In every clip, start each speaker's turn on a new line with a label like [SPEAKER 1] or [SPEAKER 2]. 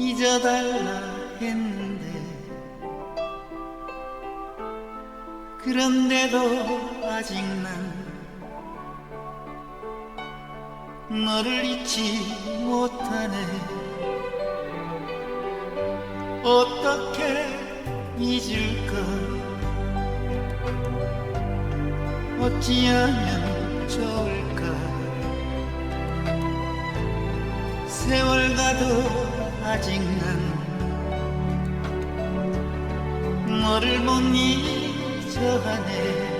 [SPEAKER 1] 잊어달라 했는데. 그런데도 아직 난 너를 잊지 못하네. 어떻게 잊을까? 어찌하면 좋을까? 세월 가도 아직 난 너를 못 잊어하네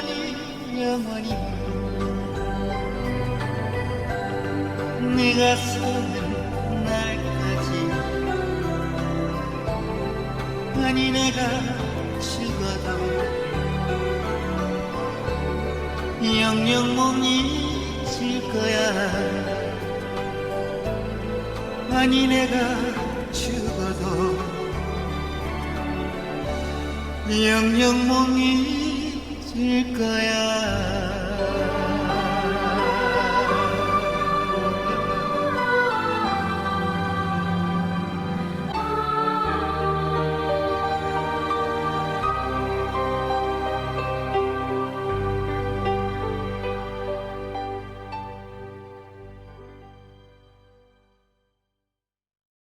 [SPEAKER 1] 영원히 영원히 네가 사는 날까지. 아니 내가 죽어도 영영 못 잊을 거야. 아니 내가 죽어도 영영 못 잊을 있을 거야.